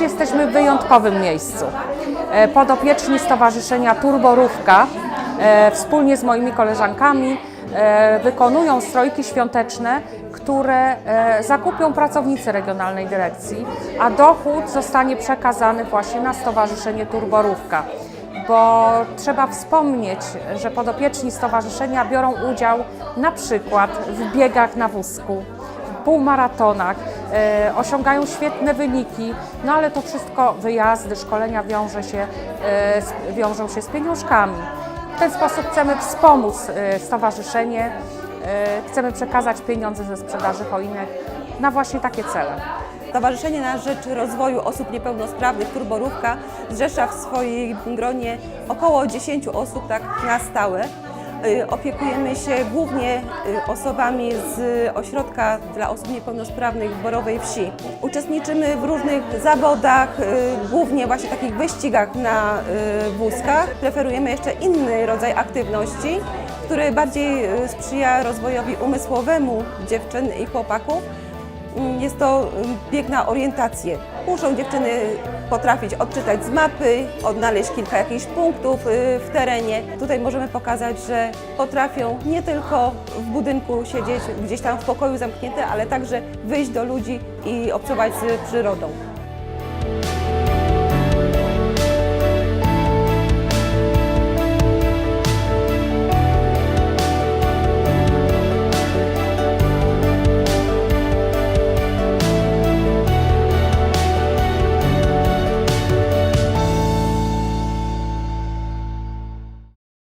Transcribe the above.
jesteśmy w wyjątkowym miejscu. E, Podopieczni Stowarzyszenia Turborówka e, wspólnie z moimi koleżankami e, wykonują strojki świąteczne, które zakupią pracownicy Regionalnej Dyrekcji, a dochód zostanie przekazany właśnie na Stowarzyszenie Turborówka. Bo trzeba wspomnieć, że podopieczni stowarzyszenia biorą udział na przykład w biegach na wózku, półmaratonach, e, osiągają świetne wyniki, no ale to wszystko wyjazdy, szkolenia wiąże się, e, wiążą się z pieniążkami. W ten sposób chcemy wspomóc e, stowarzyszenie, e, chcemy przekazać pieniądze ze sprzedaży choinek na właśnie takie cele. Stowarzyszenie na Rzecz Rozwoju Osób Niepełnosprawnych Turborówka zrzesza w swoim gronie około 10 osób tak na stałe. Y, Opiekujemy się głównie y, osobami z ośrodka dla osób niepełnosprawnych w Borowej Wsi. Uczestniczymy w różnych zawodach, y, głównie właśnie takich wyścigach na y, wózkach. Preferujemy jeszcze inny rodzaj aktywności, który bardziej y, sprzyja rozwojowi umysłowemu dziewczyn i chłopaków. Mm, Jest to mm, bieg na orientację. Muszą dziewczyny potrafić odczytać z mapy, odnaleźć kilka jakichś punktów y, w terenie. Tutaj możemy pokazać, że potrafią nie tylko w budynku siedzieć gdzieś tam w pokoju zamknięte, ale także wyjść do ludzi i obcować z przyrodą.